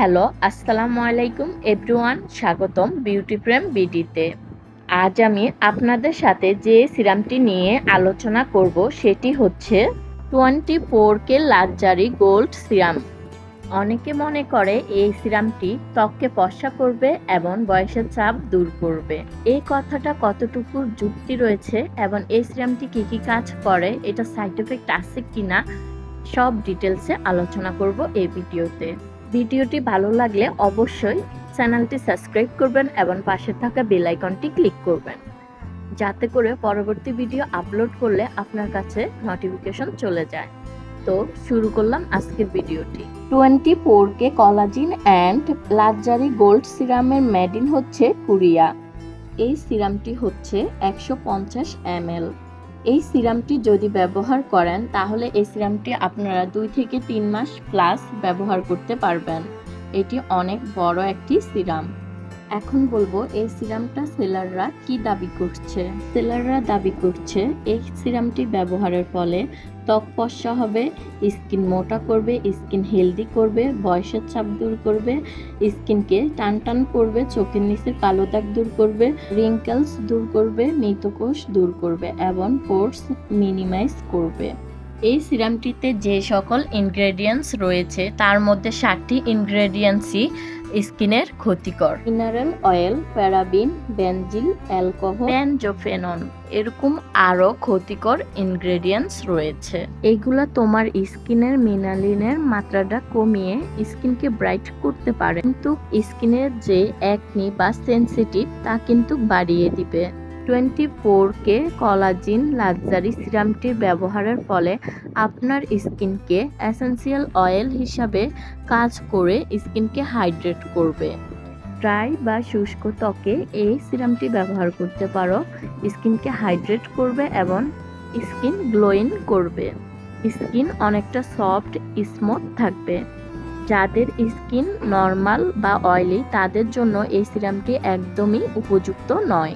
Hello, আসসালামু আলাইকুম everyone, স্বাগতম বিউটি প্রেম বিডিতে। আজ আমি আপনাদের সাথে যে সিরামটি নিয়ে আলোচনা করব সেটি হচ্ছে twenty four K luxury gold serum. অনেকে মনে করে এই সিরামটি ত্বককে ফর্সা করবে এবং বয়সের চাপ দূর করবে। এই কথাটা কতটুকু যুক্তি রয়েছে এবং এই সিরামটি কি কি কাজ করে, এটা সাইড এফেক্ট আছে কিনা, সব ডিটেলসে আলোচনা করব এই ভিডিওতে। ভিডিওটি ভালো লাগলে অবশ্যই চ্যানেলটি সাবস্ক্রাইব করবেন এবং পাশে থাকা বেল আইকনটি ক্লিক করবেন। যাতে করে পরবর্তী ভিডিও আপলোড করলে আপনার কাছে নোটিফিকেশন চলে যায়। তো শুরু করলাম আজকের ভিডিওটি। Twenty four K collagen and luxury gold সিরামের made in হচ্ছে কুরিয়া। এই সিরামটি হচ্ছে একশো পঞ্চাশ এমএল এই সিরামটি যদি ব্যবহার করেন, তাহলে এই সিরামটি আপনারা দুই থেকে তিন মাস প্লাস ব্যবহার করতে পারবেন। এটি অনেক বড় একটি সিরাম। এখন বলব, এই সিরামটা সেলাররা কি দাবি করছে? সেলাররা দাবি করছে, এই সিরামটি ব্যবহারের ফলে ত্বক ফর্সা হবে, স্কিন মোটা করবে, স্কিন হেলদি করবে, বয়সের ছাপ দূর করবে, স্কিনকে টান টান করবে, চোখের নিচের কালো দাগ দূর করবে রিঙ্কেলস দূর করবে, মৃতকোষ দূর করবে এবং পোর্স মিনিমাইজ করবে। এই সিরামটিতে যে সকল ইনগ্রেডিয়েন্টস রয়েছে, তার মধ্যে ষাটটি ইনগ্রেডিয়েন্টসই স্কিনের ক্ষতিকর। Mineral oil paraben benzyl alcohol. Benzophenone এরকম আরও ক্ষতিকর ইনগ্রেডিয়েন্টস রয়েছে। এগুলো তোমার স্কিনের মিনালিনের মাত্রাটা কমিয়ে স্কিনকে ব্রাইট করতে পারে। কিন্তু স্কিনের যে অ্যাকনি বা সেন্সিটিভ তা কিন্তু বাড়িয়ে দিবে। Twenty four K collagen luxury সিরামটির ব্যবহারের ফলে আপনার স্কিনকে এসেন্সিয়াল অয়েল হিসাবে কাজ করে স্কিনকে হাইড্রেট করবে। ড্রাই বা শুষ্ক ত্বকে এই সিরামটি ব্যবহার করতে পারো। স্কিনকে হাইড্রেট করবে এবং স্কিন গ্লোয়িং করবে। স্কিন অনেকটা সফট, স্মুথ থাকবে। যাদের স্কিন নর্মাল বা অয়েলি, তাদের জন্য এই সিরামটি একদমই উপযুক্ত নয়।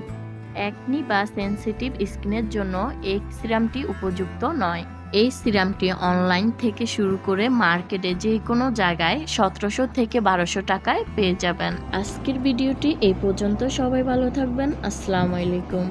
একনি বা সেন্সিটিভ স্কিনের জন্য এই সিরামটি উপযুক্ত নয়। এই সিরামটি অনলাইন থেকে শুরু করে মার্কেটে যে কোনো জায়গায় সতেরোশো থেকে বারোশো টাকায় পেয়ে যাবেন। আজকের ভিডিওটি এই পর্যন্ত। সবাই ভালো থাকবেন। আসসালামু আলাইকুম।